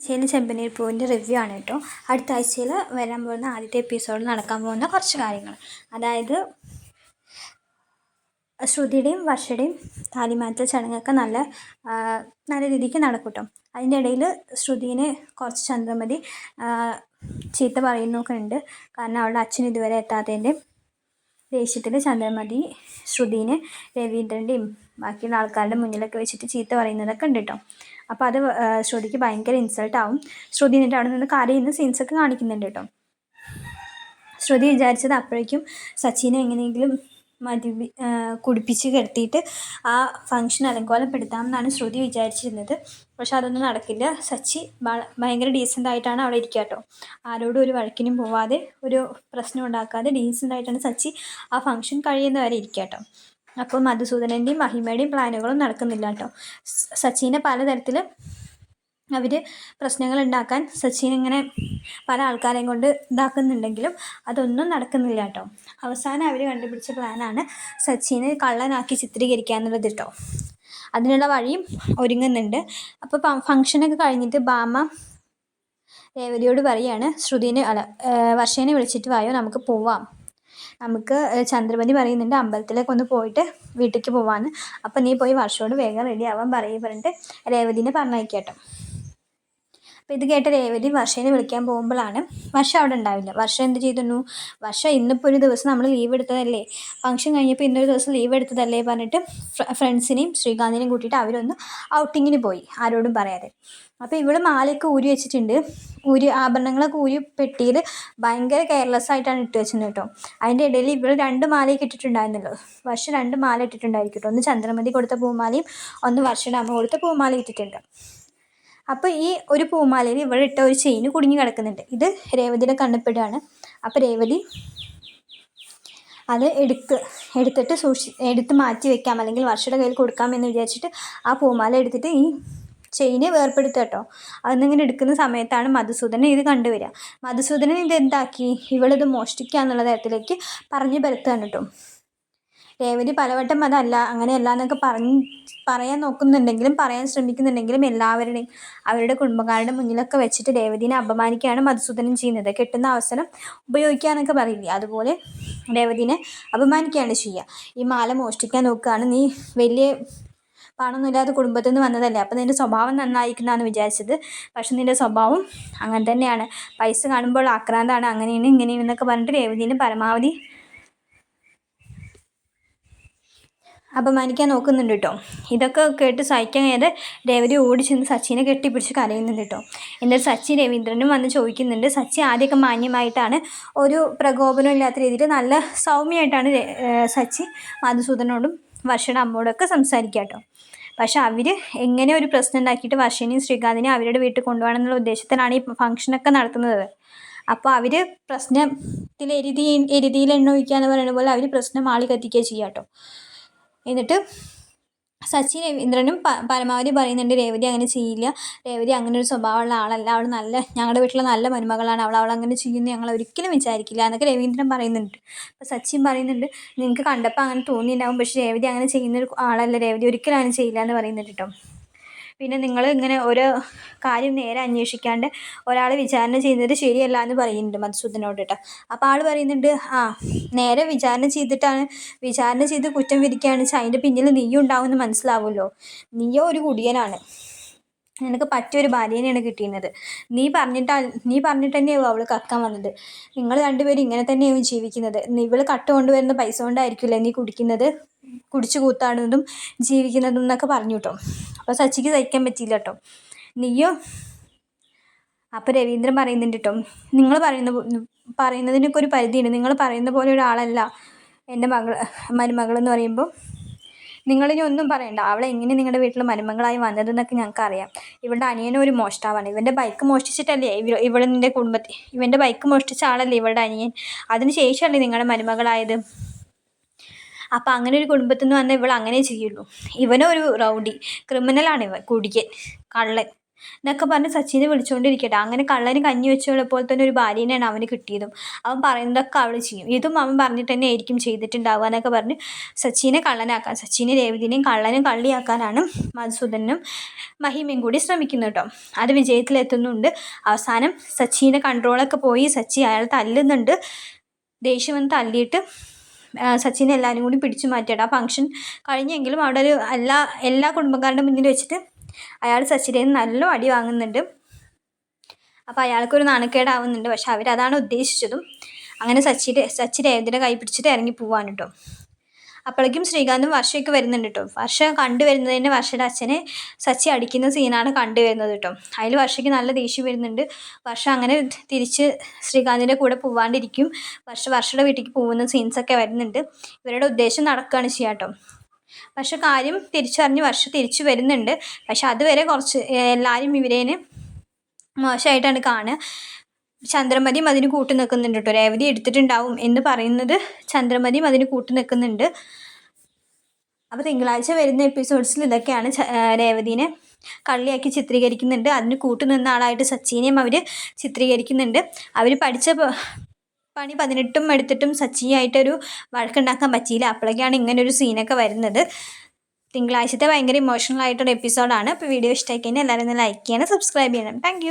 ആഴ്ചയിൽ ചെമ്പനീർ പൂവിന്റെ റിവ്യൂ ആണ് കേട്ടോ. അടുത്ത ആഴ്ചയിൽ വരാൻ പോകുന്ന ആദ്യത്തെ എപ്പിസോഡിൽ നടക്കാൻ പോകുന്ന കുറച്ച് കാര്യങ്ങൾ അതായത് ശ്രുതിയുടെയും വർഷയുടെയും താലിമാറ്റൽ ചടങ്ങൊക്കെ നല്ല നല്ല രീതിക്ക് നടക്കും കേട്ടോ അതിന്റെ ഇടയിൽ ശ്രുതിനെ കുറച്ച് ചന്ദ്രമതി ചീത്ത പറയുന്നൊക്കെ ഉണ്ട്. കാരണം അവളുടെ അച്ഛൻ ഇതുവരെ എത്താത്തതിന്റെ ദേഷ്യത്തിൽ ചന്ദ്രമതി ശ്രുതിനെ രവീന്ദ്രന്റെയും ബാക്കിയുള്ള ആൾക്കാരുടെ മുന്നിലൊക്കെ വെച്ചിട്ട് ചീത്ത പറയുന്നതൊക്കെ ഉണ്ട് കേട്ടോ. അപ്പോൾ അത് ശ്രുതിക്ക് ഭയങ്കര ഇൻസൾട്ട് ആവും. ശ്രുതി എന്നിട്ട് അവിടെ നിന്ന് കരയുന്ന സീൻസൊക്കെ കാണിക്കുന്നുണ്ട് കേട്ടോ. ശ്രുതി വിചാരിച്ചത് അപ്പോഴേക്കും സച്ചിനെ എങ്ങനെയെങ്കിലും മതി കുടിപ്പിച്ച് കിടത്തിയിട്ട് ആ ഫംഗ്ഷൻ അലങ്കോലപ്പെടുത്താമെന്നാണ് ശ്രുതി വിചാരിച്ചിരുന്നത്. പക്ഷെ അതൊന്നും നടക്കില്ല. സച്ചി ഭയങ്കര ഡീസന്റ് ആയിട്ടാണ് അവിടെ ഇരിക്കുക കേട്ടോ ആരോടും ഒരു വഴക്കിനും പോവാതെ ഒരു പ്രശ്നം ഉണ്ടാക്കാതെ ഡീസന്റ് ആയിട്ടാണ് സച്ചി ആ ഫംഗ്ഷൻ കഴിയുന്നവരെ ഇരിക്കുക കേട്ടോ അപ്പോൾ മധുസൂദനന്റെയും മഹിമയുടെയും പ്ലാനുകളും നടക്കുന്നില്ല കേട്ടോ സച്ചിനെ പലതരത്തിൽ അവർ പ്രശ്നങ്ങൾ ഉണ്ടാക്കാൻ സച്ചിൻ ഇങ്ങനെ പല ആൾക്കാരെയും കൊണ്ട് ഇതാക്കുന്നുണ്ടെങ്കിലും അതൊന്നും നടക്കുന്നില്ല കേട്ടോ അവസാനം അവർ കണ്ടുപിടിച്ച പ്ലാനാണ് സച്ചിനെ കള്ളനാക്കി ചിത്രീകരിക്കുക എന്നുള്ളത് കേട്ടോ അതിനുള്ള വഴിയും ഒരുങ്ങുന്നുണ്ട്. അപ്പോൾ ഫംഗ്ഷനൊക്കെ കഴിഞ്ഞിട്ട് ബാമ രേവതിയോട് പറയാണ് ശ്രുതിനെ അല്ല വർഷേനെ വിളിച്ചിട്ട് വായോ നമുക്ക് പോവാം. നമുക്ക് ചന്ദ്രപതി പറയുന്നുണ്ട് അമ്പലത്തിലേക്ക് ഒന്ന് പോയിട്ട് വീട്ടിലേക്ക് പോവാന്ന്. അപ്പം നീ പോയി വർഷയോട് വേഗം റെഡി ആവാൻ പറയും പറഞ്ഞിട്ട് രേവതിനെ പറഞ്ഞയക്കാട്ടോ അപ്പോൾ ഇത് കേട്ട രേവതി വർഷേനെ വിളിക്കാൻ പോകുമ്പോഴാണ് വർഷ അവിടെ ഉണ്ടാവില്ല. വർഷ എന്ത് ചെയ്തിരുന്നു? വർഷ ഇന്നിപ്പോൾ ഒരു ദിവസം നമ്മൾ ലീവ് എടുത്തതല്ലേ? ഫംഗ്ഷൻ കഴിഞ്ഞപ്പോൾ ഇന്നൊരു ദിവസം ലീവ് എടുത്തതല്ലേ പറഞ്ഞിട്ട് ഫ്രണ്ട്സിനെയും ശ്രീകാന്തിനെയും കൂട്ടിയിട്ട് അവരൊന്ന് ഔട്ടിങ്ങിന് പോയി ആരോടും പറയാതെ. അപ്പോൾ ഇവൾ മാലയൊക്കെ ഊരി വെച്ചിട്ടുണ്ട്. ഊരി ആഭരണങ്ങളൊക്കെ ഊരി പെട്ടിയിൽ ഭയങ്കര കെയർലെസ് ആയിട്ടാണ് ഇട്ട് വെച്ചത് കേട്ടോ. അതിന്റെ ഇടയിൽ ഇവൾ രണ്ട് മാലയൊക്കെ ഇട്ടിട്ടുണ്ടായിരുന്നല്ലോ. വർഷം രണ്ട് മാല ഇട്ടിട്ടുണ്ടായിരിക്കും കേട്ടോ. ഒന്ന് ചന്ദ്രമതി കൊടുത്ത പൂമാലയും ഒന്ന് വർഷയുടെ അമ്മ കൊടുത്ത പൂമാല ഇട്ടിട്ടുണ്ട്. അപ്പോൾ ഈ ഒരു പൂമാലയിൽ ഇവിടെ ഇട്ട ഒരു ചെയിന് കുടുങ്ങി കിടക്കുന്നുണ്ട്. ഇത് രേവതിയുടെ കണ്ണപ്പെടുകയാണ് അപ്പോൾ രേവതി അത് എടുത്ത് എടുത്തിട്ട് സൂക്ഷി എടുത്ത് മാറ്റി വെക്കാം അല്ലെങ്കിൽ വർഷയുടെ കയ്യിൽ കൊടുക്കാം എന്ന് വിചാരിച്ചിട്ട് ആ പൂമാല എടുത്തിട്ട് ഈ ചെയിന് വേർപ്പെടുത്തുക കേട്ടോ. അതെന്നിങ്ങനെ എടുക്കുന്ന സമയത്താണ് മധുസൂദനെ ഇത് കണ്ടുവരിക. മധുസൂദനൻ ഇത് എന്താക്കി ഇവളിത് മോഷ്ടിക്കുക എന്നുള്ള തരത്തിലേക്ക് പറഞ്ഞു പരത്തുകയാണ് കേട്ടോ. രേവതി പലവട്ടം അതല്ല അങ്ങനെയല്ല എന്നൊക്കെ പറഞ്ഞ് പറയാൻ നോക്കുന്നുണ്ടെങ്കിലും പറയാൻ ശ്രമിക്കുന്നുണ്ടെങ്കിലും എല്ലാവരുടെയും അവരുടെ കുടുംബക്കാരുടെ മുന്നിലൊക്കെ വെച്ചിട്ട് രേവതിനെ അപമാനിക്കുകയാണ് മധുസൂദനം ചെയ്യുന്നത്. കിട്ടുന്ന അവസരം ഉപയോഗിക്കാനൊക്കെ പറയില്ലേ? അതുപോലെ രേവതിനെ അപമാനിക്കുകയാണ് ചെയ്യുക. ഈ മാല മോഷ്ടിക്കാൻ നോക്കുകയാണ്. നീ വലിയ പണമൊന്നുമില്ലാത്ത കുടുംബത്തിൽ നിന്ന് വന്നതല്ലേ? അപ്പോൾ നിന്റെ സ്വഭാവം നന്നായിരിക്കുന്നതാണ് വിചാരിച്ചത്. പക്ഷെ നിന്റെ സ്വഭാവം അങ്ങനെ തന്നെയാണ്. പൈസ കാണുമ്പോൾ ആക്രാന്താണ്. അങ്ങനെയാണ് ഇങ്ങനെയാണ് എന്നൊക്കെ പറഞ്ഞിട്ട് രേവതിനെ പരമാവധി അപമാനിക്കാൻ നോക്കുന്നുണ്ട് കേട്ടോ ഇതൊക്കെ കേട്ട് സഹിക്കാൻ കഴിയാതെ രേവതി ഓടി ചെന്ന് സച്ചിനെ കെട്ടിപ്പിടിച്ച് കരയുന്നുണ്ട് കേട്ടോ എന്നിട്ട് സച്ചി രവീന്ദ്രനും വന്ന് ചോദിക്കുന്നുണ്ട് സച്ചി ആദ്യമൊക്കെ മാന്യമായിട്ടാണ് ഒരു പ്രകോപനം ഇല്ലാത്ത രീതിയിൽ നല്ല സൗമ്യമായിട്ടാണ് സച്ചി മധുസൂദനോടും വർഷയുടെ അമ്മയോടൊക്കെ സംസാരിക്കുക കേട്ടോ പക്ഷെ അവർ എങ്ങനെ ഒരു പ്രശ്നം ഉണ്ടാക്കിയിട്ട് വർഷനെയും ശ്രീകാന്തിനെയും അവരുടെ വീട്ടിൽ കൊണ്ടുപോകണമെന്നുള്ള ഉദ്ദേശത്തിലാണ് ഈ ഫംഗ്ഷനൊക്കെ നടത്തുന്നത്. അപ്പോൾ അവർ പ്രശ്നത്തിൽ എരുതി എരുതിയിൽ എണ്ണ ഒഴിക്കുക എന്ന് പറയുന്ന പോലെ അവർ പ്രശ്നം ആളി കത്തിക്കുക ചെയ്യാം കേട്ടോ എന്നിട്ട് സച്ചിൻ രവീന്ദ്രനും പരമാവധി പറയുന്നുണ്ട് രേവതി അങ്ങനെ ചെയ്യില്ല. രേവതി അങ്ങനെ ഒരു സ്വഭാവമുള്ള ആളല്ല. അവൾ നല്ല ഞങ്ങളുടെ വീട്ടിലെ നല്ല മരുമകളാണ്. അവൾ അവൾ അങ്ങനെ ചെയ്യുമെന്ന് ഞങ്ങൾ ഒരിക്കലും വിചാരിക്കില്ല എന്നൊക്കെ രവീന്ദ്രൻ പറയുന്നുണ്ട്. അപ്പോൾ സച്ചിൻ പറയുന്നുണ്ട് നിങ്ങൾക്ക് കണ്ടപ്പോൾ അങ്ങനെ തോന്നിയിട്ടുണ്ടാവും പക്ഷേ രേവതി അങ്ങനെ ചെയ്യുന്ന ഒരു ആളല്ല. രേവതി ഒരിക്കലും അങ്ങനെ ചെയ്യില്ല എന്ന് പറയുന്നുണ്ട് കേട്ടോ പിന്നെ നിങ്ങൾ ഇങ്ങനെ ഒരു കാര്യം നേരെ അന്വേഷിക്കാണ്ട് ഒരാൾ വിചാരണ ചെയ്യുന്നത് ശരിയല്ല എന്ന് പറയുന്നുണ്ട് മധുസൂദനോട് കേട്ടോ അപ്പോൾ ആൾ പറയുന്നുണ്ട് ആ നേരെ വിചാരണ ചെയ്തിട്ടാണ് വിചാരണ ചെയ്ത് കുറ്റം വിധിക്കുകയാണ്. വെച്ചാൽ അതിന്റെ പിന്നിൽ നീയും ഉണ്ടാവുമെന്ന് മനസ്സിലാവുമല്ലോ. നീയോ ഒരു കുടിയനാണ്. നിനക്ക് പറ്റിയൊരു ഭാര്യേനെയാണ് കിട്ടിയിരുന്നത്. നീ പറഞ്ഞിട്ടാ നീ പറഞ്ഞിട്ട് തന്നെയാവും അവൾ കക്കാൻ വന്നത്. നിങ്ങൾ രണ്ടുപേരും ഇങ്ങനെ തന്നെയാവും ജീവിക്കുന്നത്. ഇവൾ കട്ട് കൊണ്ടുവരുന്ന പൈസ കൊണ്ടായിരിക്കില്ല നീ കുടിക്കുന്നത്? കുടിച്ചു കൂത്താടുന്നതും ജീവിക്കുന്നതും എന്നൊക്കെ പറഞ്ഞു കേട്ടോ അപ്പോൾ സച്ചിക്ക് സഹിക്കാൻ പറ്റിയില്ല കേട്ടോ നീയോ അപ്പോൾ രവീന്ദ്രൻ പറയുന്നുണ്ട് കേട്ടോ നിങ്ങൾ പറയുന്ന പറയുന്നതിനൊക്കെ ഒരു പരിധിയുണ്ട്. നിങ്ങൾ പറയുന്ന പോലെ ഒരാളല്ല എന്റെ മകൾ മരുമകൾ എന്ന് പറയുമ്പോൾ നിങ്ങളിനി ഒന്നും പറയണ്ട. അവളെ എങ്ങനെ നിങ്ങളുടെ വീട്ടിൽ മരുമകളായി വന്നതെന്നൊക്കെ ഞങ്ങൾക്ക് അറിയാം. ഇവളുടെ അനിയനും ഒരു മോഷ്ടാവാണ്. ഇവന്റെ ബൈക്ക് മോഷ്ടിച്ചിട്ടല്ലേ ഇവ ഇവൾ നിന്റെ കുടുംബത്തിൽ ഇവന്റെ ബൈക്ക് മോഷ്ടിച്ച ആളല്ലേ ഇവളുടെ അനിയൻ? അതിന് ശേഷമല്ലേ നിങ്ങളുടെ മരുമകളായത്? അപ്പം അങ്ങനെ ഒരു കുടുംബത്തിൽ നിന്ന് വന്ന ഇവൾ അങ്ങനെ ചെയ്യുള്ളൂ. ഇവനൊരു റൗഡി ക്രിമിനലാണ് ഇവൻ കുടിയൻ കള്ളൻ എന്നൊക്കെ പറഞ്ഞ് സച്ചിനെ വിളിച്ചുകൊണ്ടിരിക്കട്ടെ അങ്ങനെ കള്ളന് കഞ്ഞി വെച്ചോളെ പോലെ തന്നെ ഒരു ഭാര്യനെയാണ് അവന് കിട്ടിയതും. അവൻ പറയുന്നതൊക്കെ അവൾ ചെയ്യും. ഇതും അവൻ പറഞ്ഞിട്ട് തന്നെ ആയിരിക്കും ചെയ്തിട്ടുണ്ടാവുക എന്നൊക്കെ പറഞ്ഞ് സച്ചിനെ കള്ളനാക്കാൻ സച്ചിനെ രേവതിനെയും കള്ളനും കള്ളിയാക്കാനാണ് മധുസൂദനും മഹിമയും കൂടി ശ്രമിക്കുന്നത് കേട്ടോ. അത് വിജയത്തിലെത്തുന്നുണ്ട്. അവസാനം സച്ചിന്റെ കൺട്രോളൊക്കെ പോയി സച്ചി അയാൾ തല്ലുന്നുണ്ട്. ദേഷ്യം വന്ന് തല്ലിയിട്ട് സച്ചിനെ എല്ലാവരും കൂടി പിടിച്ചു മാറ്റിയിട്ട് ആ ഫംഗ്ഷൻ കഴിഞ്ഞെങ്കിലും അവിടെ ഒരു എല്ലാ എല്ലാ കുടുംബക്കാരുടെ മുന്നിൽ വെച്ചിട്ട് അയാൾ സച്ചിനെ നല്ല അടി വാങ്ങുന്നുണ്ട്. അപ്പോൾ അയാൾക്കൊരു നാണക്കേടാവുന്നുണ്ട്. പക്ഷെ അവരതാണ് ഉദ്ദേശിച്ചതും. അങ്ങനെ സച്ചിന്റെ സച്ചി രേവതിയുടെ കൈ പിടിച്ചിട്ട് ഇറങ്ങി പോവാൻ കേട്ടോ അപ്പോഴേക്കും ശ്രീകാന്തും വർഷയൊക്കെ വരുന്നുണ്ട് കേട്ടോ. വർഷ കണ്ടുവരുന്നത് തന്നെ വർഷയുടെ അച്ഛനെ സച്ചി അടിക്കുന്ന സീനാണ് കണ്ടുവരുന്നത് കേട്ടോ. അതിൽ വർഷയ്ക്ക് നല്ല ദേഷ്യം വരുന്നുണ്ട്. വർഷ അങ്ങനെ തിരിച്ച് ശ്രീകാന്തിന്റെ കൂടെ പോവാണ്ടിരിക്കും. വർഷ വർഷയുടെ വീട്ടിലേക്ക് പോകുന്ന സീൻസൊക്കെ വരുന്നുണ്ട്. ഇവരുടെ ഉദ്ദേശം നടക്കുകയാണ് ചെയ്യുക കേട്ടോ. പക്ഷെ കാര്യം തിരിച്ചറിഞ്ഞ് വർഷ തിരിച്ചു വരുന്നുണ്ട്. പക്ഷെ അതുവരെ കുറച്ച് എല്ലാവരും ഇവരേനെ മോശമായിട്ടാണ് കാണുക. ചന്ദ്രമതിയും അതിന് കൂട്ടു നിൽക്കുന്നുണ്ട് കേട്ടോ. രേവതി എടുത്തിട്ടുണ്ടാവും എന്ന് പറയുന്നത് ചന്ദ്രമതിയും അതിന് കൂട്ടു നിൽക്കുന്നുണ്ട്. അപ്പോൾ തിങ്കളാഴ്ച വരുന്ന എപ്പിസോഡ്സിൽ ഇതൊക്കെയാണ് രേവതിനെ കള്ളിയാക്കി ചിത്രീകരിക്കുന്നുണ്ട്. അതിന് കൂട്ടുനിന്ന ആളായിട്ട് സച്ചിനെയും അവർ ചിത്രീകരിക്കുന്നുണ്ട്. അവർ പഠിച്ച പണി പതിനെട്ടും എടുത്തിട്ടും സച്ചിയായിട്ടൊരു വഴക്കുണ്ടാക്കാൻ പറ്റിയില്ല. അപ്പോഴേക്കാണ് ഇങ്ങനൊരു സീനൊക്കെ വരുന്നത്. തിങ്കളാഴ്ചത്തെ ഭയങ്കര ഇമോഷണൽ ആയിട്ടൊരു എപ്പിസോഡാണ് അപ്പോൾ വീഡിയോ ഇഷ്ടമായി കഴിഞ്ഞാൽ എല്ലാവരും ഒന്ന് ലൈക്ക് ചെയ്യണം സബ്സ്ക്രൈബ് ചെയ്യണം. താങ്ക്